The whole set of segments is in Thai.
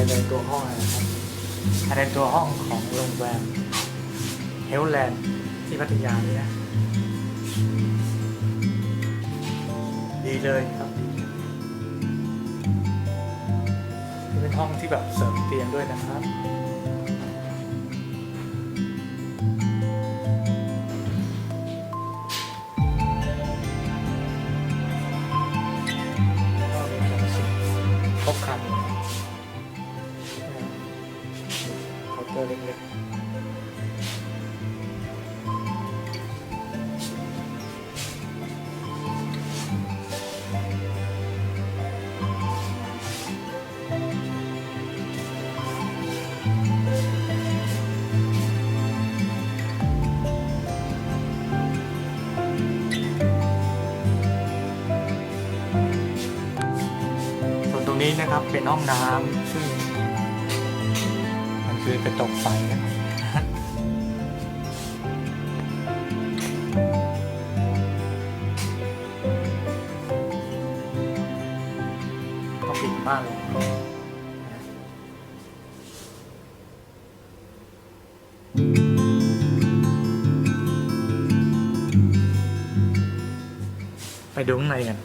ภายในตัวห้องนะครับภายในตัวห้องของโรงแรมเฮลแลนด์ที่พัทยานี่นะดีเลยครับเป็นห้องที่แบบเสริมเตียงด้วยนะครับความสุขครบครัน ตอร์เล็กๆส่วนตรงนี้นะครับเป็นห้องน้ำ ซึ่งมันคือกระจกใสนะก็ปิดบ้านลงไปดูข้างในกัน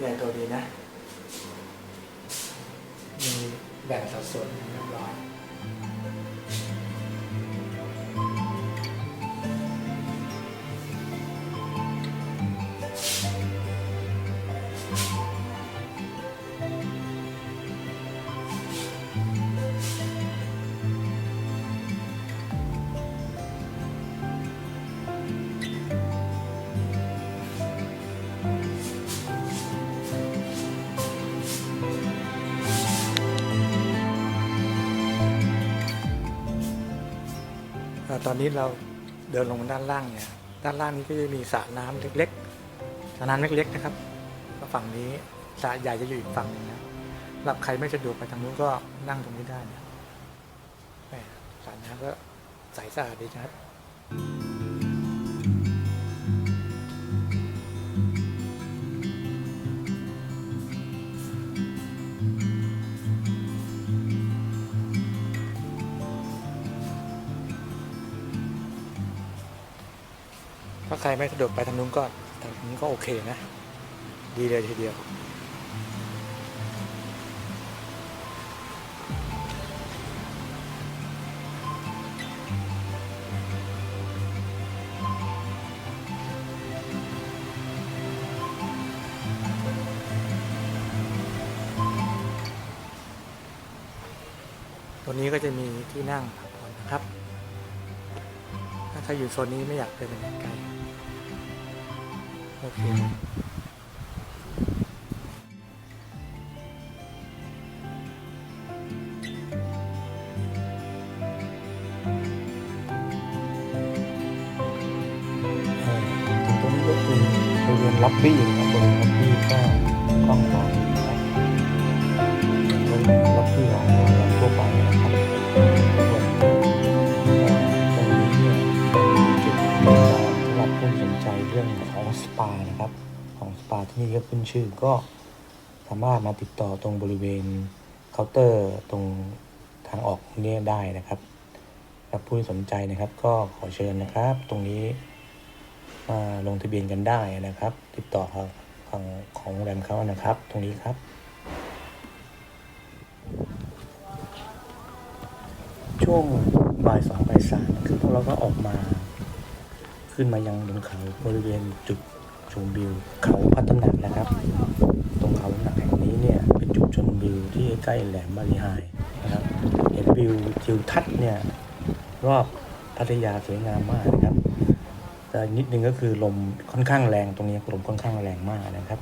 ใหญ่ตัวดีนะ มีแบ่งสัดส่วนเรียบร้อย ตอนนี้เราเดินลงมาด้านล่างเนี่ย ด้านล่างนี้ก็จะมีสระน้ำเล็กๆสระน้ำเล็ก ๆนะครับฝั่งนี้สระใหญ่จะอยู่อีกฝั่งหนึงนะหรับใครไม่สะดวกไปทางนู้นก็นั่งตรงนี้ได้นะแหมสระน้ำก็ใสสะอาดดีนะครับ ใครไม่สะดวกไปทางนู้นก็ทางนี้ก็โอเคนะ ดีเลยทีเดียว ตัวนี้ก็จะมีที่นั่งพักผ่อนนะครับ ถ้าใครอยู่โซนนี้ไม่อยากเดินไปไหนไกล โอเคเอ่อถึงตรงนี้ก็คือบริเวณล็อบบี้นะครับบริเวณล็อบบี้ก็กว้างขวางดีครับเป็นล็อบบี้ของ ที่นี่ก็ขึ้นชื่อก็สามารถมาติดต่อตรงบริเวณเคาน์เตอร์ตรงทางออกนี้ได้นะครับและผู้ที่สนใจนะครับก็ขอเชิญนะครับ ตรงนี้มาลงทะเบียนกันได้นะครับ ติดต่อทางของของโรงแรมเขานะครับ ตรงนี้ครับช่วงบ่ายสองบ่ายสามคือพวกเราก็ออกมา ขึ้นมายังบนเขาบริเวณจุด ชมวิวเขาพัฒนานะครับ ตรงเขาหนักแห่งนี้เนี่ยเป็นจุดชมวิวที่ใกล้แหลมบาลีไฮนะครับเห็นวิวทิวทัศน์เนี่ยรอบพัทยาสวยงามมากนะครับแต่นิดนึงก็คือลมค่อนข้างแรงตรงนี้ลมค่อนข้างแรงมากนะครับ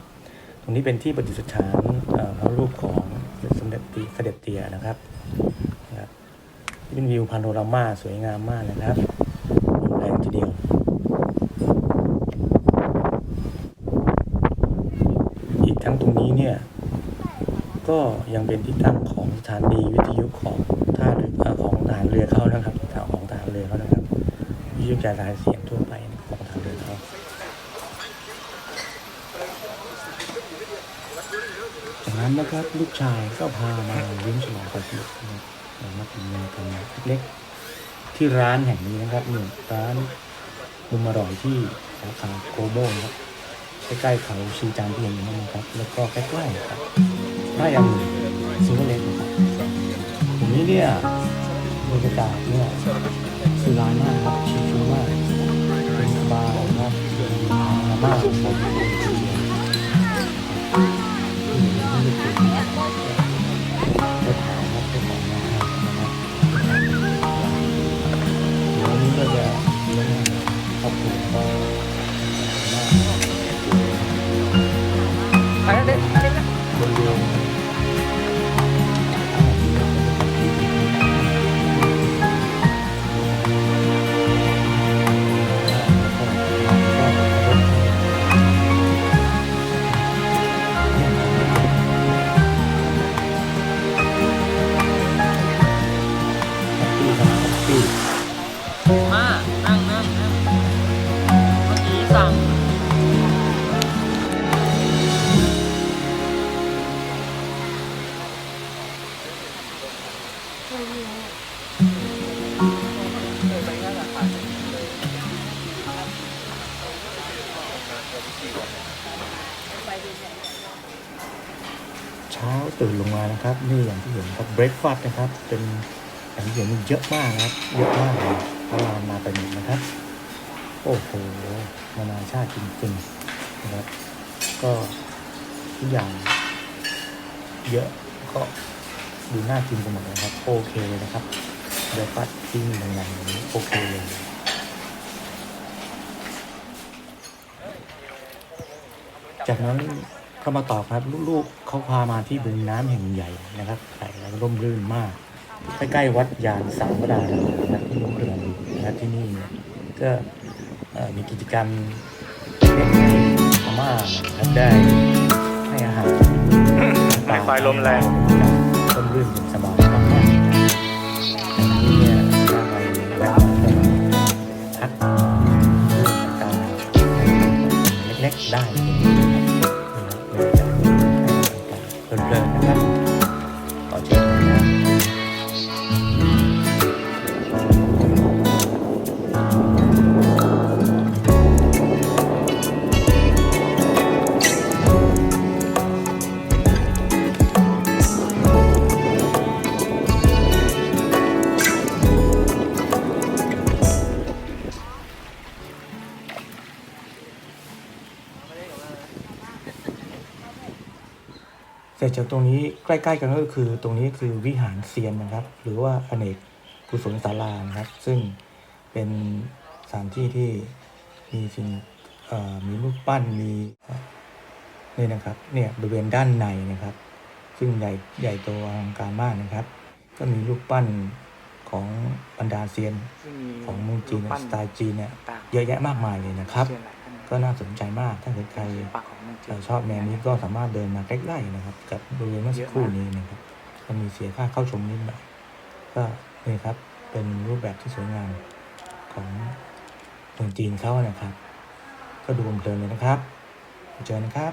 ตรงนี้เป็นที่ประดิษฐานพระรูปของสมเด็จตีเสด็จเตียนะครับนะครับเป็นวิวพาโนรามาสวยงามมากนะครับแรงทีเดียว อีกทั้งตรงนี้เนี่ย ก็ยังเป็นที่ตั้งของสถานีวิทยุของท่าเรือของทารเรือเขานะครับของทารเรือเขานะครับวิทยุกระจายเสียงทั่วไปของทารเรือเขาจากนั้นนะครับลูกชายก็พามาเลี้ยงฉลองกับลูกนะครับเรามากินเนื้อกันเล็กๆที่ร้านแห่งนี้นะครับหนึ่งร้านมุมอร่อยที่สาขาโกโบนะครับใกล้ๆเขาชีจานที่เห็นอยู่นั่นนะครับ แล้วก็ใกล้ๆครับ ถ้าอย่างซิงเกิลเล็กนะครับตรงนี้เนี่ยบรรยากาศเนี่ยคือร้ายมากครับชิลๆมากสบายนะครับามากผม เด็ เช้าตื่นลงมานะครับ นี่อย่างที่เห็นครับเบรคฟาสต์นะครับ เป็นอย่างที่เห็นมันเยอะมากนะครับ เยอะมากเลยพลามาไปหมดนะครับ โอ้โหนานาชาติจริงๆนะครับ ก็ทุกอย่างเยอะก็ดูน่ากินไปหมดเลยครับ โอเคเลยนะครับเบรคฟาสต์ที่นี่อย่างอย่างนี้โอเคเลย จากนั้นก็มาต่อครับลูกๆเขาพามาที่บึงน้ำแห่งใหญ่นะครับใหญ่แล้วก็ร่มรื่นมาก ใกล้ๆวัดยานสังวดารามนะครับที่มุกเรือดีนะครับที่นี่เนี่ยก็เอ่อมีกิจกรรมเล็กให้พม่านะครับได้ให้อาหารไฟไฟลมแรงร่มรื่นเย็นสบายมากๆอั จากตรงนี้ใกล้ๆกันก็คือตรงนี้คือวิหารเซียนนะครับ หรือว่าอเนกกุศลศาลานะครับ ซึ่งเป็นสถานที่ที่มีสิ่งมีรูปปั้นมีเนี่นะครับเนี่ยบริเวณด้านในนะครับ ซึ่งใหญ่ใหญ่โตอลังการมากนะครับ ก็มีรูปปั้นของบรรดาเซียนของเมืองจีนสไตล์จีนเนี่ยเยอะแยะมากมายเลยนะครับ ก็น่าสนใจมากถ้าเกิดใครเมืองจีเอ่อนชอบแนวนี้ก็สามารถเดินมาใกล้ๆนะครับ กับบริเวณเมื่อสักครู่นี้นะครับก็มีเสียค่าเข้าชมนิดหน่อยก็นี่ครับเป็นรูปแบบที่สวยงามของเมืองจีนเขานะครับ ก็ดูเพลินเลยนะครับ เจอนะครับ